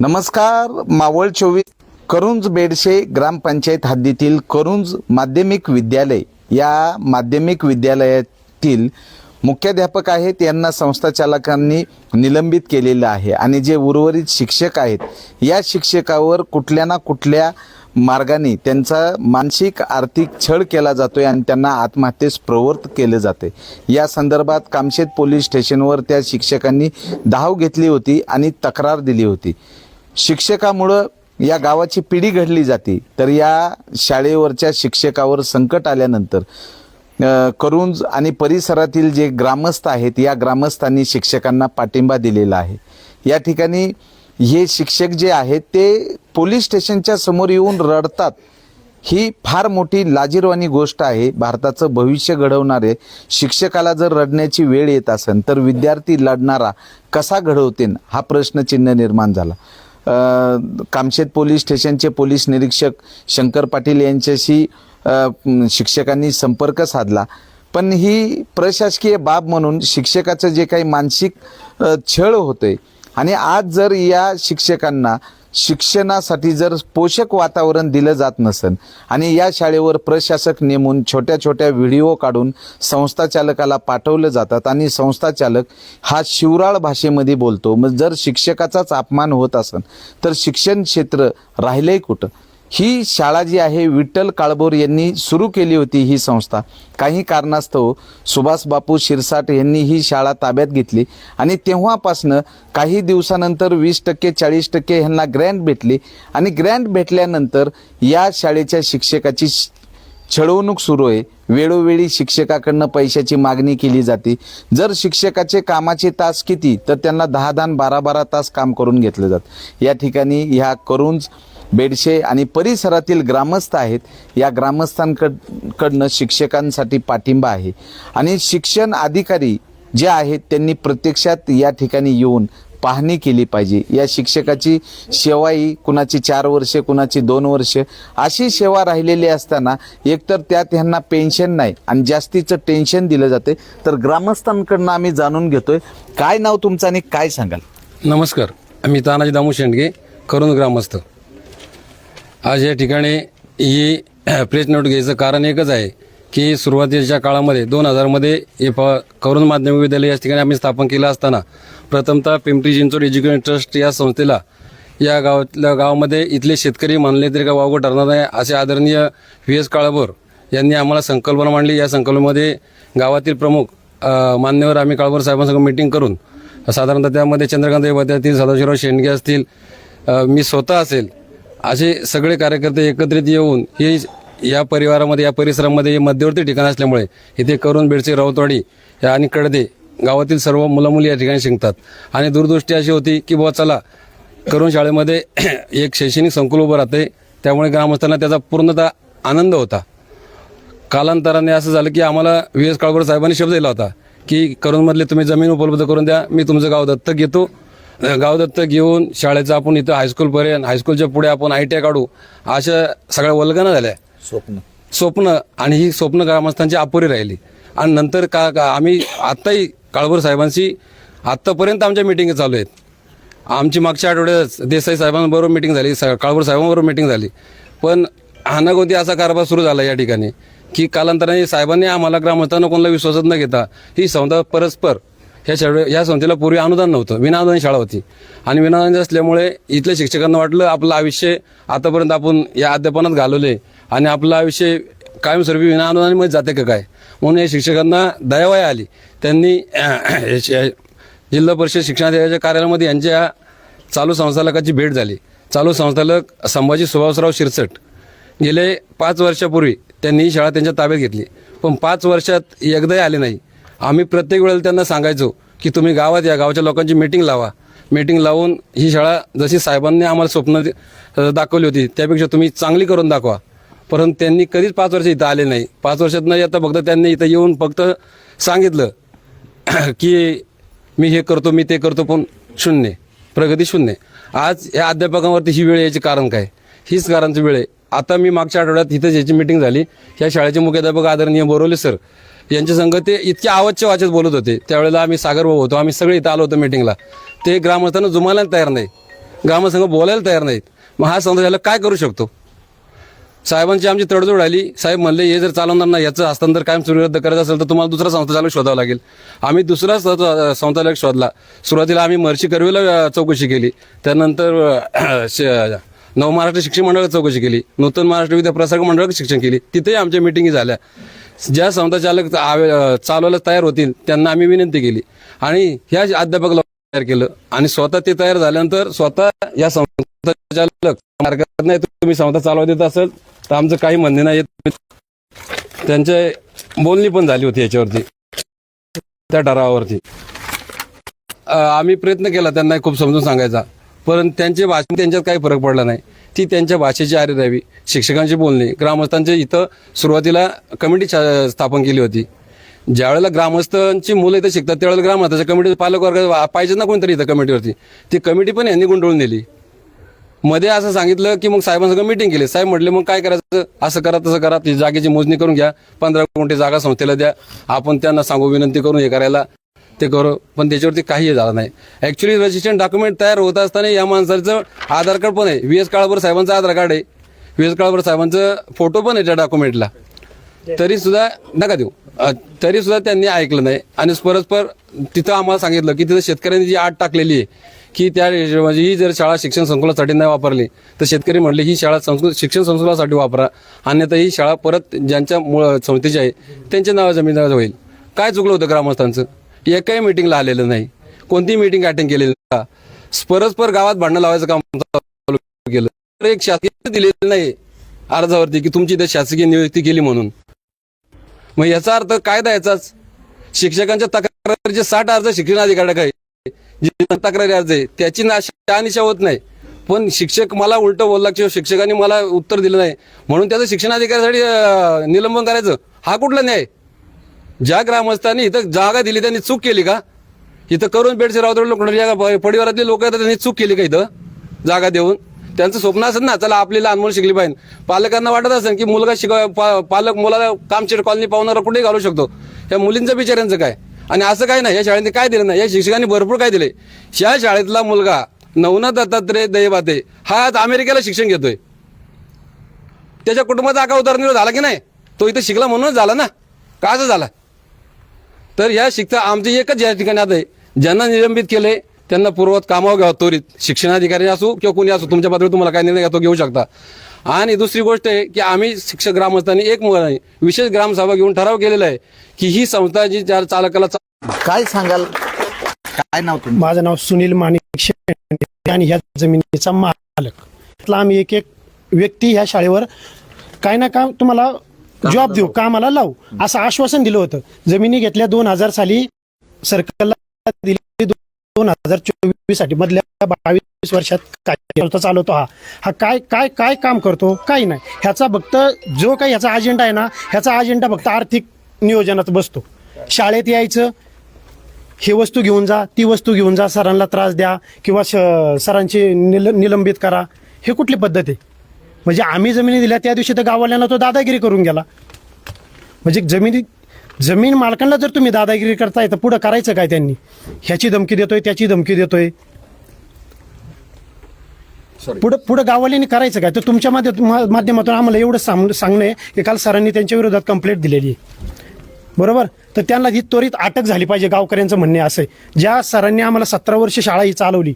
नमस्कार मावळ चोवीस करुंज बेडशे ग्रामपंचायत हद्दीतील करुंज माध्यमिक विद्यालय या माध्यमिक विद्यालयातील मुख्याध्यापक आहेत यांना संस्था चालकांनी निलंबित केलेलं आहे आणि जे उर्वरित शिक्षक आहेत या शिक्षकावर कुठल्या ना कुठल्या मार्गाने त्यांचा मानसिक आर्थिक छळ केला जातोय आणि त्यांना आत्महत्येस प्रवृत्त केले जाते या संदर्भात कामशेत पोलीस स्टेशनवर त्या शिक्षकांनी धाव घेतली होती आणि तक्रार दिली होती. शिक्षकामुळं या गावाची पिढी घडली जाते. तर या शाळेवरच्या शिक्षकावर संकट आल्यानंतर करून करुंज आणि परिसरातील जे ग्रामस्थ आहेत या ग्रामस्थांनी शिक्षकांना पाठिंबा दिलेला आहे. या ठिकाणी हे शिक्षक जे आहेत ते पोलीस स्टेशनच्या समोर येऊन रडतात. ही फार मोठी लाजीरवाणी गोष्ट आहे. भारताचं भविष्य घडवणारे शिक्षकाला जर रडण्याची वेळ येत असेल तर विद्यार्थी लढणारा कसा घडवतील हा प्रश्नचिन्ह निर्माण झाला. कामशेत पोलीस स्टेशनचे पोलीस निरीक्षक शंकर पाटील यांच्याशी शिक्षकांनी संपर्क साधला. पण ही प्रशासकीय बाब म्हणून शिक्षकाचं जे काही मानसिक छळ होतंय आणि आज जर या शिक्षकांना शिक्षणासाठी जर पोषक वातावरण दिलं जात नसेल आणि या शाळेवर प्रशासक नेमून छोट्या छोट्या व्हिडिओ काढून संस्था चालकाला पाठवलं जातात आणि संस्था चालक हा शिवराळ भाषेमध्ये बोलतो मग जर शिक्षकाचाच अपमान होत असेल तर शिक्षण क्षेत्र राहिलंय कुठं? ही शाळा जी आहे विठ्ठल काळभोर यांनी सुरू केली होती ही संस्था. काही कारणास्तव सुभाष बापू शिरसाट यांनी ही शाळा ताब्यात घेतली आणि तेव्हापासनं काही दिवसानंतर वीस टक्के चाळीस टक्के ह्यांना ग्रँट भेटली आणि ग्रँट भेटल्यानंतर या शाळेच्या शिक्षकाची छळवणूक सुरू आहे. वेळोवेळी शिक्षकाकडनं पैशाची मागणी केली जाते. जर शिक्षकाचे कामाचे तास किती तर त्यांना दहा दहा बारा बारा तास काम करून घेतलं जातं. या ठिकाणी ह्या करूनच बेडशे आणि परिसरातील ग्रामस्थ आहेत. या ग्रामस्थांकड कडनं शिक्षकांसाठी पाठिंबा आहे. आणि शिक्षण अधिकारी जे आहेत त्यांनी प्रत्यक्षात या ठिकाणी येऊन पाहणी केली पाहिजे. या शिक्षकाची सेवा ही कुणाची चार वर्षे कुणाची दोन वर्ष अशी सेवा राहिलेली असताना एकतर त्यात ह्यांना पेन्शन नाही आणि जास्तीचं टेन्शन दिलं जाते तर ग्रामस्थांकडनं आम्ही जाणून घेतोय. काय नाव तुमचं आणि काय सांगाल? नमस्कार. मी तानाजी दामू शेंडगे करून ग्रामस्थ. आज या ठिकाणी ही प्रेस नोट घ्यायचं कारण एकच आहे की सुरुवातीच्या काळामध्ये दोन हजारमध्ये हे प करून माध्यमिक विद्यालय या ठिकाणी आम्ही स्थापन केलं असताना प्रथमतः पिंपरी चिंचवड एज्युकेशन ट्रस्ट या संस्थेला या गावातल्या गावामध्ये इथले शेतकरी मानले तरी का वावगं ठरणार नाही असे आदरणीय व्ही एस काळभोर यांनी आम्हाला संकल्पना मांडली. या संकल्पनेमध्ये गावातील प्रमुख मान्यवर आम्ही काळभोर साहेबांसंग मिटिंग करून साधारणतः त्यामध्ये चंद्रकांत विद्यार्थी सदाशिवराव शेंडगे असतील मी स्वतः असेल असे सगळे कार्यकर्ते एकत्रित येऊन हे या परिवारामध्ये या परिसरामध्ये हे मध्यवर्ती ठिकाण असल्यामुळे इथे करून बेडसे रावतवाडी या आणि कडदे गावातील सर्व मुलं मुली या ठिकाणी शिकतात. आणि दूरदृष्टी अशी होती की बुवा चला करून शाळेमध्ये एक शैक्षणिक संकुल उभं राहते त्यामुळे ग्रामस्थांना त्याचा पूर्णतः आनंद होता. कालांतराने असं झालं की आम्हाला व्ही एस काळभोर साहेबांनी शब्द दिला होता की करूनमधले तुम्ही जमीन उपलब्ध करून द्या मी तुमचं गाव दत्तक घेतो. अं, गाव दत्तक घेऊन शाळेचं आपण इथं हायस्कूलपर्यंत हायस्कूलच्या पुढे आपण आय टी आय काढू अशा सगळ्या वल्गना झाल्या. स्वप्न. स्वप्न आणि ही स्वप्न ग्रामस्थांची अपुरी राहिली. आणि नंतर का का आम्ही आत्ताही काळभोर साहेबांशी आत्तापर्यंत आमच्या मिटिंग चालू आहेत. आमची मागच्या आठवड्यात देसाई साहेबांबरोबर मिटिंग झाली काळभोर साहेबांबरोबर मिटिंग झाली. पण हानागोती असा कारभार सुरू झाला या ठिकाणी की कालांतराने साहेबांनी आम्हाला ग्रामस्थांना कोणाला विश्वासात न घेता ही संस्था परस्पर ह्या शाळे या संस्थेला पूर्वी अनुदान नव्हतं. विनाअनुदान शाळा होती. आणि विनाअनुदान असल्यामुळे इथल्या शिक्षकांना वाटलं आपलं आयुष्य आतापर्यंत आपण या अध्यापनात घालवले आणि आपलं आयुष्य कायमस्वरूपी विनाअनुदानामध्ये जाते का काय? म्हणून या शिक्षकांना दयावय आली. त्यांनी जिल्हा परिषद शिक्षणाधिकाऱ्याच्या कार्यालयामध्ये यांच्या चालू संस्थालकाची भेट झाली. चालू संस्थालक संभाजी सुभाषराव शिरसट. गेले पाच वर्षापूर्वी त्यांनी ही शाळा त्यांच्या ताब्यात घेतली. पण पाच वर्षात एकदाही आले नाही. आम्ही प्रत्येक वेळेला त्यांना सांगायचो की तुम्ही गावात या गावच्या लोकांची मीटिंग लावा. मीटिंग लावून ही शाळा जशी साहेबांनी आम्हाला स्वप्न दाखवली होती त्यापेक्षा तुम्ही चांगली करून दाखवा. परंतु त्यांनी कधीच पाच वर्ष इथं आले नाही. पाच वर्षात न येता फक्त त्यांनी इथं येऊन फक्त सांगितलं की मी हे करतो मी ते करतो पण शून्य प्रगती शून्य. आज या अध्यापकांवरती ही वेळ याचे कारण काय? हीच कारणची वेळ आहे. आता मी मागच्या आठवड्यात इथं ज्याची मीटिंग झाली या शाळेचे मुख्याध्यापक आदरणीय बोरवले सर यांच्या संघ ते इतक्या आवाजच्या वाचत बोलत होते. त्यावेळेला आम्ही सागर भाऊ होतो. आम्ही सगळे इथं आलो होतो मिटिंगला ते ग्रामस्थांना जुमायला तयार नाही ग्रामसंघ बोलायला तयार नाहीत. मग हा संघ झाला काय करू शकतो? साहेबांची आमची तडजोड आली. साहेब म्हणले हे जर चालवणार नाही याचं हस्तांतर कायम रद्द करायचं असेल तर तुम्हाला दुसरा संस्थाचालक शोधावा लागेल. आम्ही दुसरा संस्था- संस्थाचालक शोधला. सुरुवातीला आम्ही महर्षी करवीला चौकशी केली. त्यानंतर अ, श- नवमहाराष्ट्र शिक्षण मंडळाला चौकशी केली. नूतन महाराष्ट्र विद्या प्रसारक मंडळाला शिक्षण केली. तिथेही आमच्या मिटिंगी झाल्या. ज्या संस्थाचालक चालवायला तयार होतील त्यांना आम्ही विनंती केली. आणि ह्या अध्यापक तयार केलं आणि स्वतः ते तयार झाल्यानंतर स्वतः या संस्थाचालक हरकत नाही तुम्ही संस्था चालवा देत असेल तर आमचं काही म्हणणे नाही. त्यांचे बोलणी पण झाली होती याच्यावरती त्या ठरावावरती. आम्ही प्रयत्न केला त्यांना खूप समजून सांगायचा पण त्यांचे भाषण त्यांच्यात काही फरक पडला नाही. ती त्यांच्या भाषेची आरे द्यावी शिक्षकांची बोलणी. ग्रामस्थांचे इथं सुरुवातीला कमिटी छा- स्थापन केली होती. ज्यावेळेला ग्रामस्थांची मुलं इथं शिकतात त्यावेळेला ग्रामस्थाच्या कमिटी पालकवर्ग पाहिजे ना कोणतरी इथं कमिटीवरती. ती कमिटी पण यांनी गुंडळून दिली मध्ये असं सांगितलं की मग साहेबांसंग मिटिंग केली. साहेब म्हटले मग काय करायचं? असं करा तसं करा. ती जागेची मोजणी करून घ्या. पंधरा कोणती जागा संस्थेला द्या. आपण त्यांना सांगू विनंती करून हे करायला ते करू पण त्याच्यावरती काही झालं नाही. ऍक्च्युली रजिस्ट्रेशन डॉक्युमेंट तयार होत असताना या माणसाचं आधार कार्ड पण आहे. व्ही एस काळाबर साहेबांचं आधार कार्ड आहे. व्ही एस काळाबर साहेबांचं फोटो पण आहे त्या डॉक्युमेंटला तरी सुद्धा नका देऊ. तरी सुद्धा त्यांनी ऐकलं नाही. आणि परस्पर तिथं आम्हाला सांगितलं की तिथं शेतकऱ्यांनी जी आट टाकलेली आहे की त्या म्हणजे ही जर शाळा शिक्षण संकुलासाठी नाही वापरली तर शेतकरी म्हणले ही शाळा संस्कृत शिक्षण संकुलासाठी वापरा. अन्यथा ही शाळा परत ज्यांच्या मूळ संस्थेची आहे त्यांच्या नावा जमिनीवर होईल. काय चुकलं होतं ग्रामस्थांचं? एकाही मिटिंगला आलेलं नाही. कोणतीही मिटिंग अटेंड केलेली का परस्पर गावात भांडणं लावायचं काम चालू केलं. तर एक शासकीय दिलेलं नाही अर्जावरती की तुमची इथे शासकीय नियुक्ती केली म्हणून. मग याचा अर्थ काय द्यायचाच? शिक्षकांच्या तक्रारीचे साठ अर्ज शिक्षण अधिकाऱ्याकडे आहे. जे तक्रारी अर्ज आहे त्याची ना होत नाही. पण शिक्षक मला उलट बोलला किंवा शिक्षकांनी मला उत्तर दिलं नाही. म्हणून त्याचं शिक्षण अधिकाऱ्यासाठी निलंबन करायचं. हा कुठला न्याय? ज्या ग्रामस्थांनी इथं जागा दिली त्यांनी चूक केली का? इथं करून बेडसे रावतड लोक पडिवारातले लोक येतात त्यांनी चूक केली का इथं? जागा देऊन. त्यांचं स्वप्न असेल ना चला आपली लहान मुलं शिकली पाहिजे. पालकांना वाटत असेल की मुलगा शिकवा पा- पालक मुलाला कामचेट कॉलनी पाहुणारा कुठेही घालू शकतो. या मुलींचं बिचाऱ्यांचं काय? आणि असं काय नाही या शाळेने काय दिलं नाही? या शिक्षकांनी भरपूर काय दिले? या शाळेतला मुलगा नवनाथ दत्तात्रय दैवाते हा आज अमेरिकेला शिक्षण घेतोय. त्याच्या कुटुंबाचा आका उदाहरण झाला की नाही? तो इथं शिकला म्हणूनच झाला ना? का असं झाला? तर या शिक्षा आमची एकच या ठिकाणी आता आहे. ज्यांना निलंबित केले त्यांना पूर्वत कामावर घ्यावं त्वरित. शिक्षणाधिकारी असो किंवा कोणी असो तुमच्या पातळीवर तुम्हाला काय निर्णय घेतो घेऊ शकता. आणि दुसरी गोष्ट आहे की आम्ही शिक्षक ग्रामस्थांनी एक मुलं नाही विशेष ग्रामसभा घेऊन ठराव केलेला आहे की ही संस्था जी ज्या चालकाला काय सांगाल? काय नाव तुमचं? माझं नाव सुनील माणिक शेंडे आणि ह्या जमिनीचा मालक. आम्ही एक एक व्यक्ती ह्या शाळेवर काय ना काम तुम्हाला जॉब देऊ कामाला लावू. असं आश्वासन दिलं होतं. जमिनी घेतल्या दोन हजार साली सर्कलला दिली दोन हजार चोवीससाठी मधल्या बावीस वर्षात काय करतो चालवतो हा? हा काय काय काय काम करतो? काही नाही. ह्याचा फक्त जो काही ह्याचा अजेंडा आहे ना ह्याचा अजेंडा फक्त आर्थिक नियोजनात बसतो. शाळेत यायचं ही वस्तू घेऊन जा ती वस्तू घेऊन जा सरांना त्रास द्या किंवा सरांची निल निलंबित करा. हे कुठली पद्धत आहे? म्हणजे आम्ही जमिनी दिल्या त्या दिवशी तर गाववाल्यांना तो दादागिरी करून गेला. म्हणजे जमिनी जमीन मालकांना जर तुम्ही दादागिरी करताय तर पुढं करायचं काय त्यांनी? ह्याची धमकी देतोय त्याची धमकी देतोय. पुढं पुढं गाववाल्यांनी करायचं काय? तर तुमच्या माध्यमातून आम्हाला एवढं सांग सांगणं आहे की काल सरांनी त्यांच्या विरोधात कंप्लेंट दिलेली आहे. बरोबर? तर त्यांना ही त्वरित अटक झाली पाहिजे गावकऱ्यांचं म्हणणे असं आहे. ज्या सरांनी आम्हाला सतरा वर्ष शाळा ही चालवली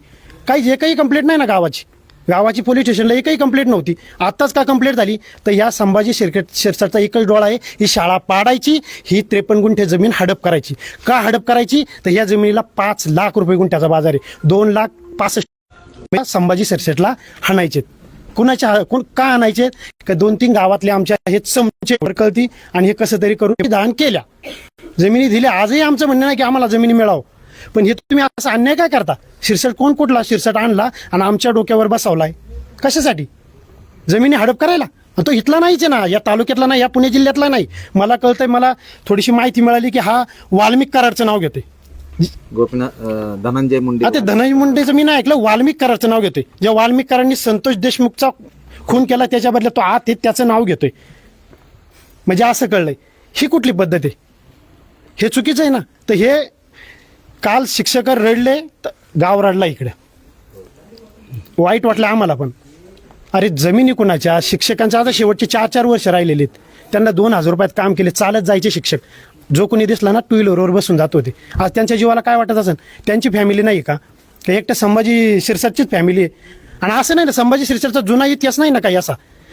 काही जे काही कंप्लेंट नाही ना गावाची. गावाची पोलीस स्टेशनला एकही कंप्लेंट नव्हती. आत्ताच का कंप्लेंट झाली? तर या संभाजी शिरकेट शिरसाटचा एकच डोळा आहे. ही शाळा पाडायची ही त्रेपन्न गुंठे जमीन हडप करायची. का हडप करायची? तर या जमिनीला पाच लाख रुपये गुंठ्याचा बाजार आहे. दोन लाख पासष्ट संभाजी शिरसेटला हाणायचे कुणाच्या कोण का आणायचे का दोन तीन गावातले आमच्या हे चमचे कळती आणि हे कसं तरी करून दान केल्या. जमिनी दिल्या. आजही आमचं म्हणणं नाही की आम्हाला जमिनी मिळावं. पण हे तुम्ही असं अन्याय काय करता? शिरसट कोण कुठला? शिरसट आणला आणि आमच्या डोक्यावर बसवलाय. कशासाठी? जमिनी हडप करायला? तो इथला नाहीच आहे ना या तालुक्यातला नाही या पुणे जिल्ह्यातला नाही. मला कळतंय मला थोडीशी माहिती मिळाली की हा वाल्मिक करारचं नाव घेते गोपीनाथ धनंजय मुंडे. आता धनंजय मुंडेचं मी नाही ऐकलं वाल्मिक करारचं नाव घेतोय. ज्या वाल्मिक करारांनी संतोष देशमुखचा खून केला त्याच्या बदल्यात तो आत त्याचं नाव घेतोय. म्हणजे असं कळलंय. ही कुठली पद्धत आहे? हे चुकीचं आहे ना? तर हे काल शिक्षक रडले तर गाव रडला इकडे. वाईट वाटलं आम्हाला पण. अरे जमिनी कुणाच्या? शिक्षकांच्या आता शेवटचे चार चार वर्ष राहिलेले आहेत. त्यांना दोन हजार रुपयात काम केले चालत जायचे शिक्षक. जो कोणी दिसला ना टू व्हीलरवर बसून जात होते. आज त्यांच्या जीवाला काय वाटत असेल? त्यांची फॅमिली नाही का? का एकटं संभाजी शिरसाटचीच फॅमिली आहे. आणि असं नाही ना संभाजी शिरसाटचा जुना इतिहास नाही ना काही असा?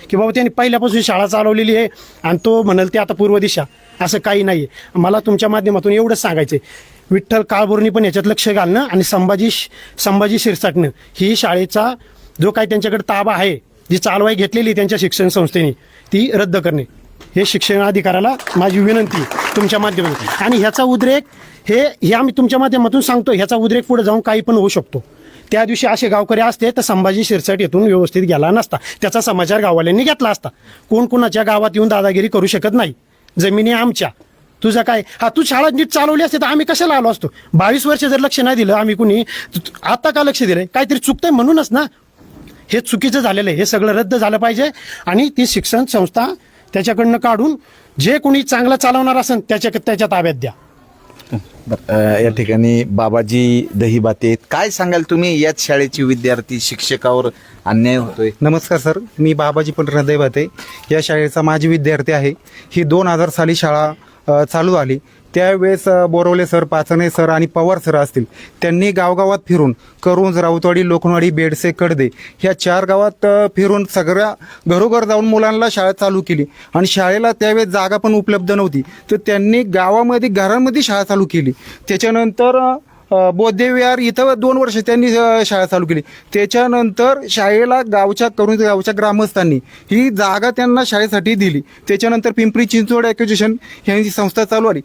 की बाबा त्यांनी पहिल्यापासून शाळा चालवलेली आहे आणि तो म्हणाल ते आता पूर्व दिशा. असं काही नाही आहे. मला तुमच्या माध्यमातून एवढंच सांगायचं आहे विठ्ठल काळभोरनी पण याच्यात लक्ष घालणं आणि संभाजी संभाजी शिरसाटणं ही शाळेचा जो काही त्यांच्याकडे ताबा आहे जी चालवाई घेतलेली त्यांच्या शिक्षण संस्थेने ती रद्द करणे. हे शिक्षण अधिकाऱ्याला माझी विनंती तुमच्या माध्यमातून. आणि ह्याचा उद्रेक हे हे आम्ही तुमच्या माध्यमातून सांगतो ह्याचा उद्रेक पुढे जाऊन काही पण होऊ शकतो. त्या दिवशी असे गावकरी असते तर संभाजी शिरसाट येथून व्यवस्थित गेला नसता. त्याचा समाचार गाववाल्यांनी घेतला असता. कोण कोणाच्या गावात येऊन दादागिरी करू शकत नाही. जमिनी आमच्या. तुझं काय? हा तू शाळा नीट चालवली असते तर आम्ही कशाला आलो असतो? बावीस वर्ष जर लक्ष नाही दिलं आम्ही कुणी आता का लक्ष दिलंय? काहीतरी चुकतंय म्हणूनच ना. हे चुकीचं झालेलं आहे. हे सगळं रद्द झालं पाहिजे आणि ती शिक्षण संस्था त्याच्याकडनं काढून जे कोणी चांगलं चालवणार असेल त्याच्या त्याच्या ताब्यात द्या. या ठिकाणी बाबाजी दहीबाते काय सांगाल तुम्ही? याच शाळेची विद्यार्थी शिक्षकावर अन्याय होतोय. नमस्कार सर. मी बाबाजी पंढरनाथ दैवाते या शाळेचा माजी विद्यार्थी आहे. ही दोन हजार साली शाळा चालू झाली. त्यावेळेस बोरवले सर पाचणे सर आणि पवार सर असतील त्यांनी गावगावात फिरून करुंज राऊतवाडी लोखनवाडी बेडसे कडदे ह्या चार गावात फिरून सगळ्या घरोघर जाऊन मुलांना शाळा चालू केली. आणि शाळेला त्यावेळेस जागा पण उपलब्ध नव्हती. तर त्यांनी गावामध्ये घरांमध्ये शाळा चालू केली. त्याच्यानंतर अ, इथं दोन वर्ष त्यांनी शाळा चालू केली. त्याच्यानंतर शाळेला गावच्या करून गावच्या ग्रामस्थांनी ही जागा त्यांना शाळेसाठी दिली. त्याच्यानंतर पिंपरी चिंचवड ॲक्विजिशन ह्यांची संस्था चालू आली.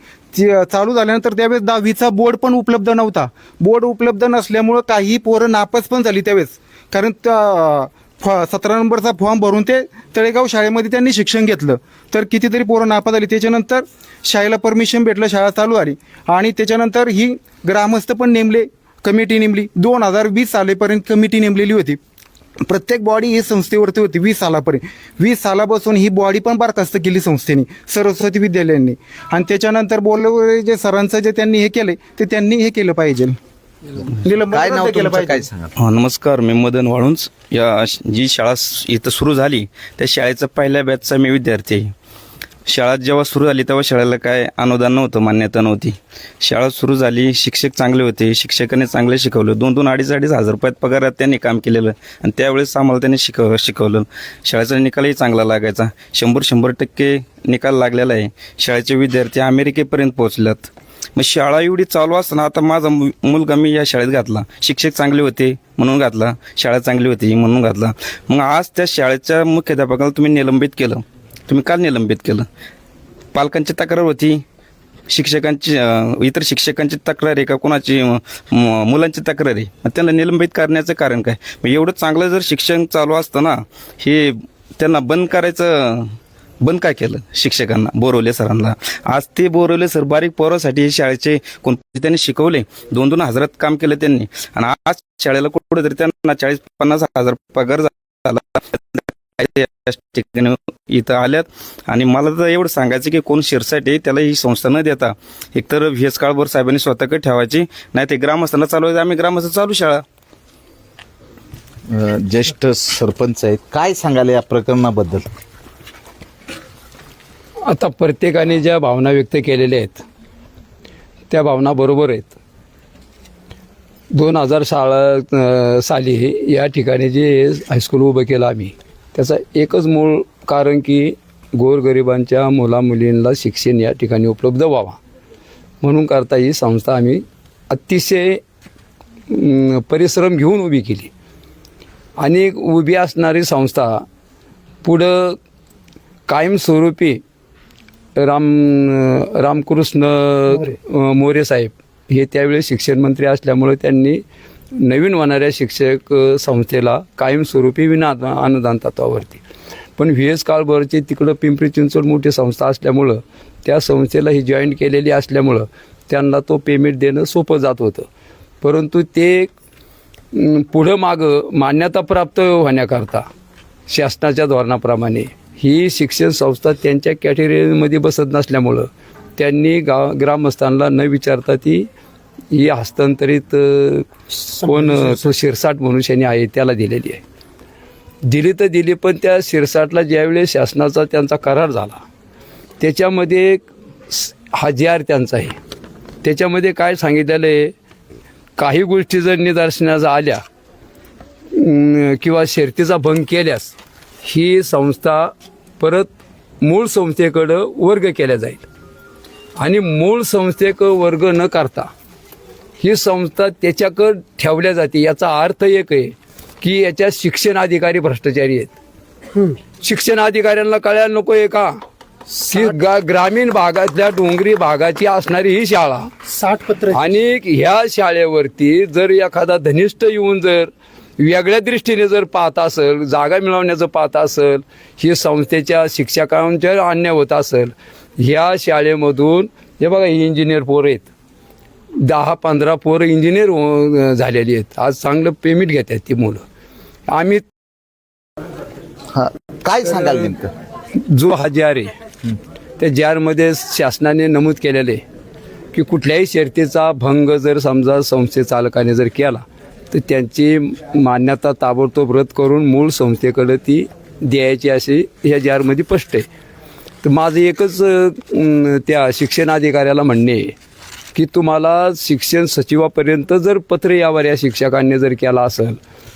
चालू झाल्यानंतर त्यावेळेस दहावीचा बोर्ड पण उपलब्ध नव्हता. बोर्ड उपलब्ध नसल्यामुळं काही पोरं नापास पण झाली त्यावेळेस. कारण त्या फॉ सतरा नंबरचा फॉर्म भरून ते तळेगाव शाळेमध्ये त्यांनी शिक्षण घेतलं. तर कितीतरी पोरं नापास झाली. त्याच्यानंतर शाळेला परमिशन भेटलं शाळा चालू आली आणि त्याच्यानंतर ही ग्रामस्थ पण नेमले कमिटी नेमली. दोन हजार वीस सालेपर्यंत कमिटी नेमलेली होती. प्रत्येक बॉडी ही संस्थेवरती होती वीस सालापर्यंत. वीस सालापासून ही बॉडी पण बरखास्त केली संस्थेने सरस्वती विद्यालयांनी. आणि त्याच्यानंतर बोलले जे सरांचं जे त्यांनी हे केलं ते त्यांनी हे केलं पाहिजे. निलंबन काय नाव रद्द केलं तुमचं? काय पाहिजे सांगाल हा, नमस्कार मी मदन वाळुंज. या श- जी शाळा स- इथं सुरू झाली त्या शाळेचा पहिल्या बॅचचा मी विद्यार्थी आहे. शाळा जेव्हा सुरू झाली तेव्हा शाळेला काय अनुदान नव्हतं मान्यता नव्हती. शाळा सुरू झाली शिक्षक चांगले होते शिक्षकांनी चांगले शिकवलं. दोन दोन अडीच अडीच हजार रुपयात पगारात त्यांनी काम केलेलं. आणि त्यावेळेस आम्हाला त्यांनी शिकव शिकवलं. शाळेचा निकालही चांगला लागायचा. शंभर शंभर टक्के निकाल लागलेला आहे. शाळेचे विद्यार्थी अमेरिकेपर्यंत पोहोचल्यात. मग शाळा एवढी चालू असताना आता माझा मु- मुलगा मी या शाळेत घातला. शिक्षक चांगले होते म्हणून घातला. शाळा चांगली होती म्हणून घातला. मग आज त्या शाळेच्या मुख्याध्यापकाला तुम्ही निलंबित केलं. तुम्ही काल निलंबित केलं? पालकांची तक्रार होती. शिक्षकांची इतर शिक्षकांची तक्रार आहे का? कोणाची मुलांची तक्रार आहे? मग त्यांना निलंबित करण्याचं कारण काय? मग एवढं चांगलं जर शिक्षण चालू असतं ना हे त्यांना बंद करायचं बंद काय केलं शिक्षकांना बोरवले सरांना? आज ते बोरवले सर बारीक पोरासाठी हे शाळेचे कोण त्यांनी शिकवले? दोन दोन हजारात काम केलं त्यांनी. आणि आज शाळेला कुठेतरी त्यांना चाळीस पन्नास हजार पगार झाला. ठिकाणी इथं आल्यात. आणि मला तर एवढं सांगायचं की कोण शिरसाट आहे त्याला ही संस्था न देता एकतर व्ही काळभर साहेबांनी स्वतःकडे ठेवायची नाही ते ग्रामस्थांना चालवायचं आम्ही ग्रामस्थ चालू शाळा. ज्येष्ठ सरपंच आहेत काय सांगाल या प्रकरणाबद्दल? आता प्रत्येकाने ज्या भावना व्यक्त केलेल्या आहेत त्या भावना बरोबर आहेत. दोन हजार शाळा साली या ठिकाणी जे हायस्कूल उभं केलं आम्ही त्याचं एकच मूळ कारण की गोरगरिबांच्या मुलामुलींना शिक्षण या ठिकाणी उपलब्ध व्हावा. म्हणून करता ही संस्था आम्ही अतिशय परिश्रम घेऊन उभी केली. आणि उभी असणारी संस्था पुढं कायमस्वरूपी राम रामकृष्ण मोरे साहेब हे त्यावेळी शिक्षण मंत्री असल्यामुळे त्यांनी नवीन होणाऱ्या शिक्षक संस्थेला कायमस्वरूपी विना अनुदान तत्वावरती. पण व्ही एस काळभरची तिकडं पिंपरी चिंचवड मोठी संस्था असल्यामुळं त्या संस्थेला ही जॉईन केलेली असल्यामुळं त्यांना तो पेमेंट देणं सोपं जात होतं. परंतु ते पुढं मागं मान्यता प्राप्त होण्याकरता शासनाच्या धोरणाप्रमाणे ही शिक्षण संस्था त्यांच्या कॅटेगरीमध्ये बसत नसल्यामुळं त्यांनी गाव ग्रामस्थांना न विचारता ती ही हस्तांतरित कोण तो शिरसाट मनुष्याने आहे त्याला दिलेली आहे. दिली तर दिली पण त्या शिरसाटला ज्यावेळेस शासनाचा त्यांचा करार झाला त्याच्यामध्ये एक हा जे आर त्यांचा आहे. त्याच्यामध्ये काय सांगितलेलं आहे काही गोष्टी जर निदर्शनास आल्या किंवा शर्तीचा भंग केल्यास ही संस्था परत मूळ संस्थेकडं वर्ग केल्या जाईल. आणि मूळ संस्थेक वर्ग न करता ही संस्था त्याच्याकडं ठेवल्या जाते. याचा अर्थ एक आहे की याच्या शिक्षण अधिकारी भ्रष्टाचारी आहेत. शिक्षण अधिकाऱ्यांना कळायला नको आहे का? ग्रामीण भागातल्या डोंगरी भागाची असणारी ही शाळा. साठ पत्र. आणि ह्या शाळेवरती जर एखादा धनिष्ठ येऊन जर वेगळ्या दृष्टीने जर पाहत असेल जागा मिळवण्याचं पाहत असेल ही संस्थेच्या शिक्षकांच्या अन्याय होत असेल ह्या शाळेमधून हे बघा इंजिनियर पोरं आहेत. दहा पंधरा पोरं इंजिनियर हो- झालेली आहेत. आज चांगलं पेमेंट घेतात ती मुलं. आम्ही हा काय सांगाल नेमकं? जो हा जार आहे त्या जारमध्ये शासनाने नमूद केलेलं आहे की कुठल्याही शर्तीचा भंग जर समजा संस्थे चालकाने जर केला तर त्यांची मान्यता ताबडतोब रद्द करून मूळ संस्थेकडे ती द्यायची अशी ह्या जारमध्ये स्पष्ट आहे. तर माझं एकच त्या शिक्षण अधिकाऱ्याला म्हणणे आहे की तुम्हाला शिक्षण सचिवापर्यंत जर पत्र यावर या शिक्षकांनी जर केला असेल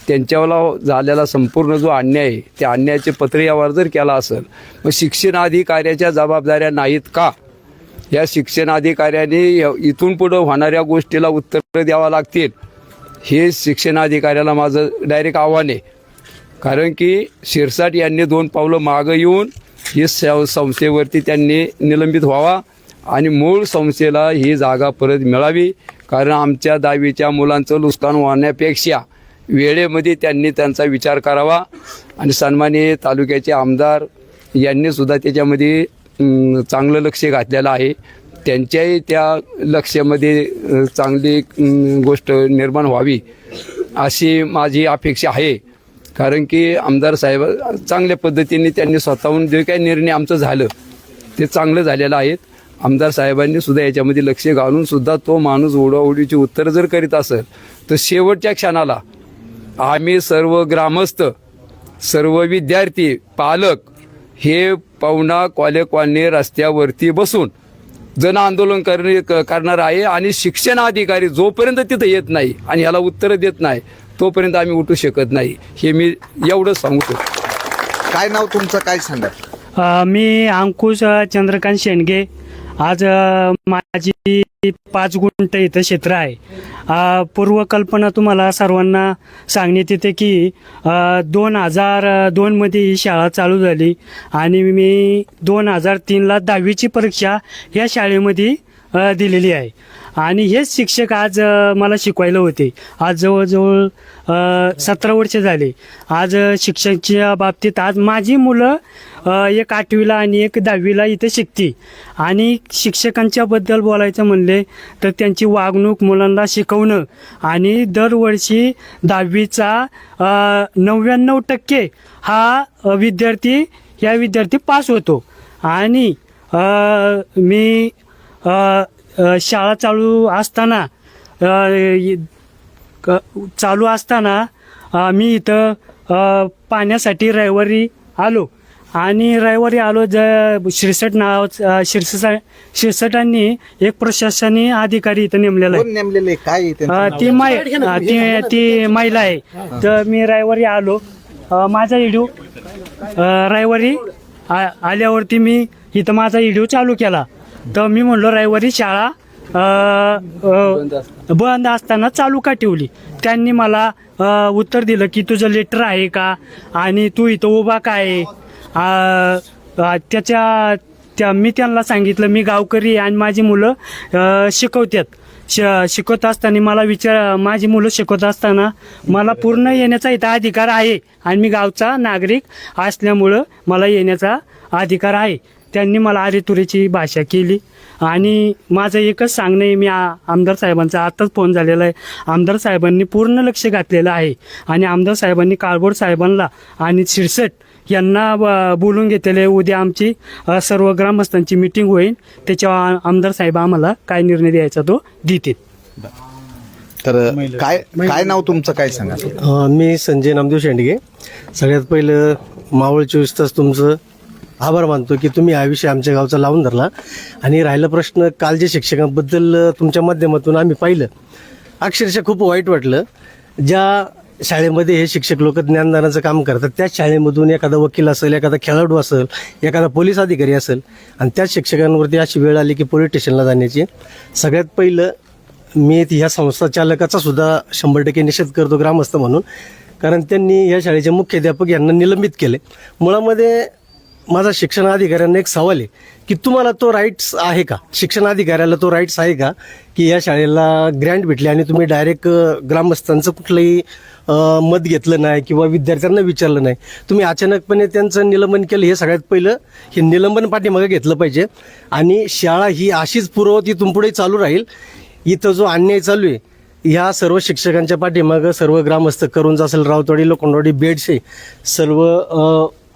त्यांच्यावर झालेला संपूर्ण जो अन्याय आहे त्या अन्यायाचे पत्र यावर जर केला असेल मग शिक्षण अधिकाऱ्याच्या जबाबदाऱ्या नाहीत का? या शिक्षण अधिकाऱ्याने इथून पुढं होणाऱ्या गोष्टीला उत्तर द्यावं लागतील. हे शिक्षणाधिकाऱ्याला माझं डायरेक्ट आव्हान आहे. कारण की शिरसाट यांनी दोन पावलं मागं येऊन ही संस्थेवरती त्यांनी निलंबित व्हावा आणि मूळ संस्थेला ही जागा परत मिळावी. कारण आमच्या दहावीच्या मुलांचं नुकसान होण्यापेक्षा वेळेमध्ये त्यांनी त्यांचा विचार करावा. आणि सन्माननीय तालुक्याचे आमदार यांनीसुद्धा त्याच्यामध्ये चांगलं लक्ष घातलेलं आहे. त्यांच्याही त्या लक्ष्यामध्ये चांगली गोष्ट निर्माण व्हावी अशी माझी अपेक्षा आहे. कारण की आमदार साहेब चांगल्या पद्धतीने त्यांनी स्वतःहून जे काही निर्णय आमचं झालं ते चांगलं झालेलं आहेत. आमदार साहेबांनी सुद्धा याच्यामध्ये लक्ष घालून सुद्धा तो माणूस ओढाओढीची उत्तरं जर करीत असेल तर शेवटच्या क्षणाला आम्ही सर्व ग्रामस्थ सर्व विद्यार्थी पालक हे पवना कॉले कॉलनी रस्त्यावरती बसून जन आंदोलन करणे क- करणार आहे आणि शिक्षण अधिकारी जोपर्यंत तिथं येत नाही आणि ह्याला उत्तर देत नाही तोपर्यंत आम्ही उठू शकत नाही. हे मी एवढंच सांगतो काय नाव तुमचं? काय सांगा? मी अंकुश चंद्रकांत शेंडगे. आज माझी पाच गुंठ इथं क्षेत्र आहे. पूर्वकल्पना तुम्हाला सर्वांना सांगण्यात येते की दोन हजार दोनमध्ये ही शाळा चालू झाली आणि मी दोन हजार तीनला दहावीची परीक्षा या शाळेमध्ये दिलेली आहे. आणि हेच शिक्षक आज मला शिकवायला होते. आज जवळजवळ सतरा वर्ष झाले. आज शिक्षणाच्या बाबतीत आज माझी मुलं एक आठवीला आणि एक दहावीला इथे शिकते. आणि शिक्षकांच्याबद्दल बोलायचं म्हणले तर त्यांची वागणूक मुलांना शिकवणं आणि दरवर्षी दहावीचा नव्याण्णव टक्के हा विद्यार्थी या विद्यार्थी पास होतो. आणि मी शाळा चालू असताना चालू असताना मी इथं पाण्यासाठी रविवारी आलो. आणि रविवारी आलो ज शिरसट नाव अ, शिरसट शिरसटांनी एक प्रशासनीय अधिकारी इथं नेमलेला आहे. कोण नेमलेले? काय? ती माय ती ती महिला आहे. तर मी रविवारी आलो. माझा व्हिडिओ रविवारी आ- आल्यावरती मी इथं माझा व्हिडिओ चालू केला. तर मी म्हणलो रविवारी शाळा अ, अ, बंद असताना. चालू का ठेवली? त्यांनी मला अ, उत्तर दिलं की तुझं लेटर आहे का? आणि तू इथं उभा का आहे? त्याच्या त्या मी त्यांना सांगितलं मी गावकरी आहे आणि माझी मुलं अ, शिकवतात. श शिकवत असताना मला विचार माझी मुलं शिकवत असताना मला पूर्ण येण्याचा इथं अधिकार आहे. आणि मी गावचा नागरिक असल्यामुळं मला येण्याचा अधिकार आहे. त्यांनी मला आरेतुरीची भाषा केली. आणि माझं एकच सांगणं आहे मी आ- आमदार साहेबांचा आताच फोन झालेला आहे. आमदार साहेबांनी पूर्ण लक्ष घातलेलं आहे. आणि आमदार साहेबांनी काळभोर साहेबांना आणि शिरसट यांना ब- बोलून घेतलेले उद्या आमची सर्व ग्रामस्थांची मिटिंग होईल. त्याच्यावर आमदार साहेब आम्हाला काय निर्णय द्यायचा तो देतील. तर काय काय नाव तुमचं? काय सांगा मी संजय नामदेव शेंडगे. सगळ्यात पहिलं मावळ चोवीस तास तुमचं आभार मानतो की तुम्ही हा विषय आमच्या गावचा लावून धरला. आणि राहिला प्रश्न काल जे शिक्षकांबद्दल तुमच्या माध्यमातून आम्ही पाहिलं. अक्षरशः खूप वाईट वाटलं. ज्या शाळेमध्ये हे शिक्षक लोक ज्ञानदानाचं काम करतात त्याच शाळेमधून एखादा वकील असेल एखादा खेळाडू असेल एखादा पोलीस अधिकारी असेल आणि त्याच शिक्षकांवरती अशी वेळ आली की पोलीस स्टेशनला जाण्याची. सगळ्यात पहिलं मी ह्या संस्था चालकाचा सुद्धा शंभर टक्के निषेध करतो ग्रामस्थ म्हणून. कारण त्यांनी या शाळेचे मुख्याध्यापक यांना निलंबित केले मुळामध्ये माझा शिक्षण अधिकाऱ्यांना एक सवाल आहे की तुम्हाला तो राईट्स आहे का? शिक्षण अधिकाऱ्याला तो राईट्स आहे का की या शाळेला ग्रँट भेटले आणि तुम्ही डायरेक्ट ग्रामस्थांचं कुठलंही मत घेतलं नाही किंवा विद्यार्थ्यांना विचारलं नाही? तुम्ही अचानकपणे त्यांचं निलंबन केलं हे सगळ्यात पहिलं हे निलंबन पाठीमागे घेतलं पाहिजे. आणि शाळा ही अशीच पूर्ववत इथून पुढे चालू राहील. इथं जो अन्याय चालू आहे ह्या सर्व शिक्षकांच्या पाठीमागं सर्व ग्रामस्थ करून असेल रावतवाडी लोखंडवाडी बेडशे सर्व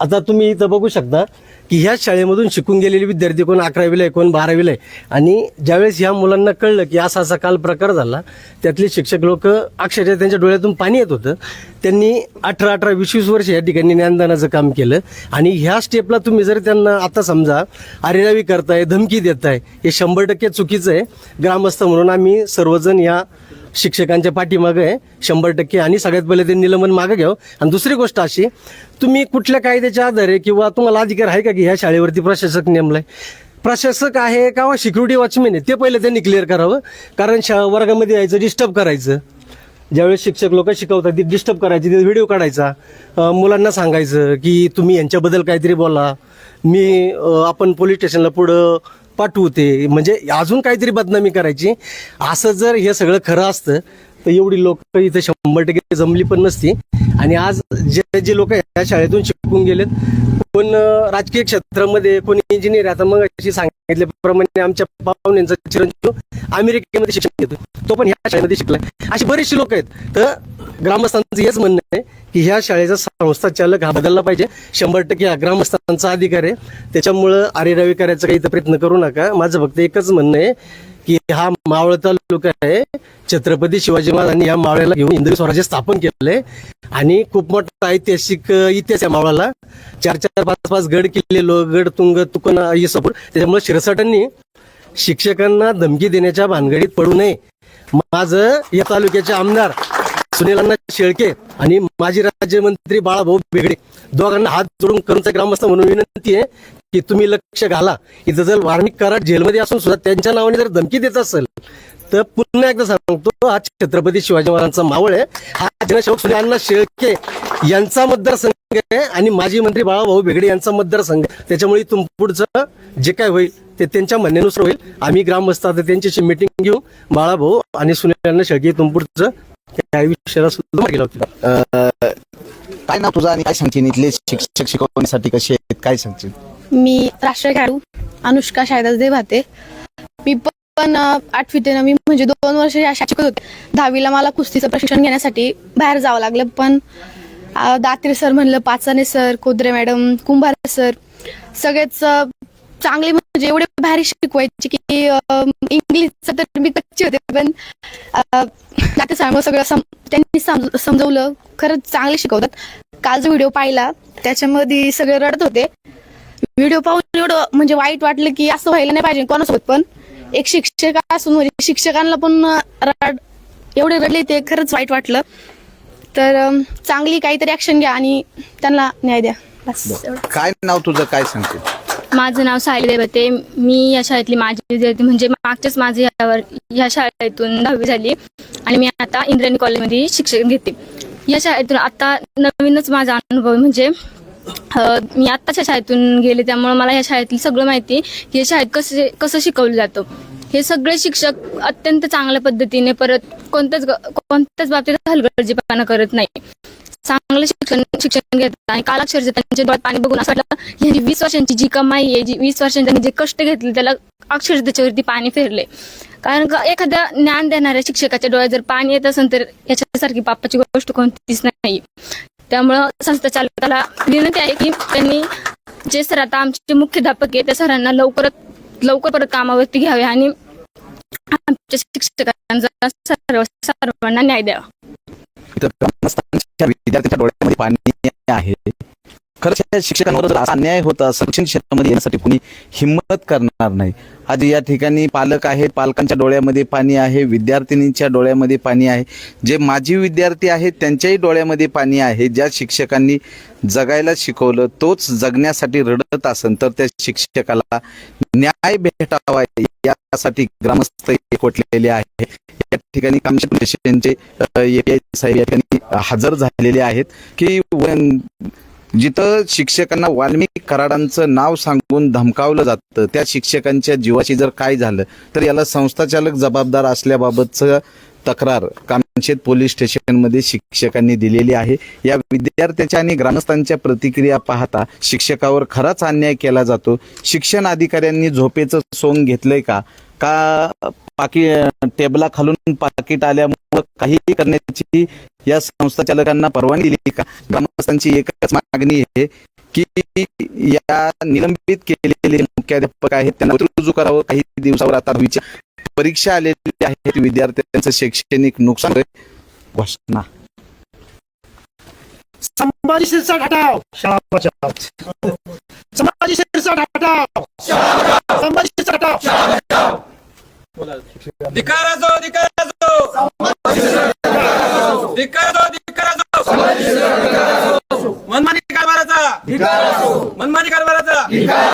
आता तुम्ही इथं बघू शकता की ह्याच शाळेमधून शिकून गेलेले विद्यार्थी कोण अकरावीला आहे कोण बारावीला आहे. आणि ज्यावेळेस ह्या मुलांना कळलं की असा असा काल प्रकार झाला त्यातले शिक्षक लोक अक्षरशः त्यांच्या डोळ्यातून पाणी येत होतं. त्यांनी अठरा अठरा वीस वीस वर्ष या ठिकाणी ज्ञानदानाचं काम केलं. आणि ह्या स्टेपला तुम्ही जर त्यांना आता समजा अरेरावी करताय धमकी देताय हे शंभर टक्के चुकीचं आहे. ग्रामस्थ म्हणून आम्ही सर्वजण या शिक्षकांच्या पाठीमागं आहे. शंभर टक्के. आणि सगळ्यात पहिले ते निलंबन मागं घ्यावं आणि दुसरी गोष्ट अशी तुम्ही कुठल्या कायद्याच्या आधारे किंवा तुम्हाला अधिकार आहे का की ह्या शाळेवरती प्रशासक नेमलाय? प्रशासक आहे का सिक्युरिटी वॉचमॅन आहे? ते पहिले त्यांनी क्लिअर करावं. कारण शा वर्गामध्ये यायचं डिस्टर्ब करायचं. ज्यावेळेस शिक्षक लोक शिकवतात ती डिस्टर्ब करायची ते व्हिडिओ काढायचा. मुलांना सांगायचं की तुम्ही यांच्याबद्दल काहीतरी बोला. मी आपण पोलीस स्टेशनला पुढं पाठवू ते म्हणजे अजून काहीतरी बदनामी करायची. असं जर हे सगळं खरं असतं तर एवढी लोक इथं शंभर टक्के जमली पण नसती. आणि आज जे जे लोक या शाळेतून शिकून गेलेत कोण राजकीय क्षेत्रामध्ये कोणी इंजिनियर आता मग अशी सांगितल्याप्रमाणे आमच्या पाहुण्यांचा चिरंजीव अमेरिकेमध्ये शिक्षण घेतो तो पण ह्या शाळेमध्ये शिकलाय. अशी बरीचशी लोक आहेत. तर ग्रामस्थांचं हेच म्हणणं आहे की ह्या शाळेचा संस्था चालक हा बदलला पाहिजे. शंभर टक्के हा ग्रामस्थांचा अधिकार आहे. त्याच्यामुळं आरेरावी करायचा काही प्रयत्न करू नका. माझं फक्त एकच म्हणणं आहे की हा मावळ तालुका आहे. छत्रपती शिवाजी महाराजांनी या मावळ्याला घेऊन इंद्री स्वराज्य स्थापन केलंय. आणि खूप मोठा ऐतिहासिक इतिहास आहे मावळाला. चार चार पाच पाच गड किल्ले लो गड तुंग तुकन सपोर्ट त्याच्यामुळे शिरसाटांनी शिक्षकांना धमकी देण्याच्या भानगडीत पडू नये. माझं या तालुक्याचे आमदार सुनीलांना शेळके आणि माजी राज्यमंत्री बाळाभाऊ बेगडे दोघांना हात जोडून करूनचा ग्रामस्थ म्हणून विनंती आहे की तुम्ही लक्ष घाला. इथं जर वार्मिक कराड जेलमध्ये असून सुद्धा त्यांच्या नावाने जर धमकी देत असेल तर पुन्हा एकदा सांगतो हा छत्रपती शिवाजी महाराजांचा मावळ आहे. हा जनसेवक सुनीलांना शेळके यांचा मतदारसंघ आहे आणि माजी मंत्री बाळाभाऊ बेगडे यांचा मतदारसंघ त्याच्यामुळे इथून पुढचं जे काय होईल ते त्यांच्या म्हणण्यानुसार होईल. आम्ही ग्रामस्थ आता त्यांच्याशी मिटिंग घेऊ. बाळाभाऊ आणि सुनील शेळके इथून विषयाला सुद्धा काय नाव तुझं आणि काय सांगशील? इथले शिक्षक शिकवण्यासाठी कसे आहेत? काय सांगशील? मी राष्ट्रीय खेळाडू अनुष्का शायदास देवाते मी पण अ, आठवी ते नववी म्हणजे दोन वर्ष या शाळेत शिकत होते. दहावीला मला कुस्तीचं प्रशिक्षण घेण्यासाठी बाहेर जावं लागलं पण अ, दात्रे सर म्हणलं Pachane sir Kodre madam Kumbhar sir सगळेच अ, चांगले म्हणजे एवढे भारी शिकवायचे की अ, इंग्लिशचं तर मी कच्चे होते पण दात्रे सर सगळं सम त्यांनी समज समजवलं खरंच चांगले शिकवतात. काल जो व्हिडिओ पाहिला त्याच्यामध्ये सगळे रडत होते. व्हिडिओ पाहून एवढं म्हणजे वाईट वाटलं की असं व्हायला नाही पाहिजे कोणासोबत पण एक शिक्षक असून म्हणजे शिक्षकांना पण रड एवढे रडले ते खरंच वाईट वाटलं. तर चांगली काहीतरी ऍक्शन घ्या आणि त्यांना न्याय द्या. बस. काय नाव तुझं? काय सांगशील? माझं नाव सायली देवते मी या शाळेतली माझी विद्यार्थी म्हणजे मागच्याच माझं यावर या शाळेतून दहावी झाली आणि मी आता इंद्रायणी कॉलेजमध्ये शिक्षण घेते. या शाळेतून आता नवीनच माझा अनुभव म्हणजे मी आत्ताच्या शाळेतून गेले त्यामुळे मला या शाळेतली सगळं माहिती की या शाळेत कसं कसं शिकवलं जातं. हे सगळे शिक्षक अत्यंत चांगल्या पद्धतीने परत कोणत्याच कोणत्याच बाबतीत हलगर्जीपणा करत नाही. चांगलं शिक्षण शिक्षण घेतात आणि काल त्यांच्या डोळ्यात पाणी बघून असं वाटलं ही वीस वर्षांची जी कमाई आहे जी वीस वर्षांनी त्यांनी जे कष्ट घेतले त्याला अक्षर त्याच्यावरती पाणी फिरले. कारण का एखाद्या ज्ञान देणाऱ्या शिक्षकाच्या डोळ्यात जर पाणी येत असेल तर याच्यासारखी पापाची गोष्ट कोणतीच नाही. त्यामुळं संस्था चालकाला विनंती आहे की त्यांनी जे सर आता आमचे मुख्याध्यापक आहे त्या सरांना लवकरात लवकर परत कामावरती घ्यावे आणि आमच्या शिक्षकांचा सर्वांना न्याय द्यावा. तर विद्यार्थ्यांच्या डोळ्यामध्ये पाणी आहे. खरंच या शिक्षकांवर जर अन्याय होता शिक्षण क्षेत्रामध्ये येण्यासाठी कुणी हिंमत करणार नाही. आज या ठिकाणी पालक आहेत पालकांच्या डोळ्यामध्ये पाणी आहे विद्यार्थिनींच्या डोळ्यामध्ये पाणी आहे. जे माजी विद्यार्थी आहेत त्यांच्याही डोळ्यामध्ये पाणी आहे. ज्या शिक्षकांनी जगायला शिकवलं तोच जगण्यासाठी रडत असेल तर त्या शिक्षकाला न्याय भेटावा यासाठी ग्रामस्थ एकवटलेले आहे या ठिकाणी कामशेत एपीआय साहेब या ठिकाणी हजर झालेले आहेत की जिथं शिक्षकांना वाल्मिकी कराडांचं नाव सांगून धमकावलं जातं त्या शिक्षकांच्या जीवाशी जर काय झालं तर याला संस्थाचालक जबाबदार असल्याबाबतचं तक्रार कामशेत पोलीस स्टेशनमध्ये शिक्षकांनी दिलेली आहे. या विद्यार्थ्याच्या आणि ग्रामस्थांच्या प्रतिक्रिया पाहता शिक्षकावर खराच अन्याय केला जातो. शिक्षण अधिकाऱ्यांनी झोपेचं सोंग घेतलंय का? का पाकी टेबला खालून पाकिट आल्यामुळं काहीही करण्याची या संस्था चालकांना परवानगी दिली का? ग्रामस्थांची एकच मागणी आहे की या निलंबित केलेले मुख्याध्यापक आहेत त्यांना रुजू करावं काही दिवसावर आता विचार परीक्षा आलेली आहेत विद्यार्थ्यांचं शैक्षणिक नुकसान घोषणा. संभाजी शिरसाट हटाव शाळा बचाव संभाजी शिरसाट हटाव संभाजी शिरसाट हटाव धिक्काराचो धिक्काराचो धिक्काराचो धिक्काराचो मनमानी कारभाराचा! मनमानी कारभाराचा!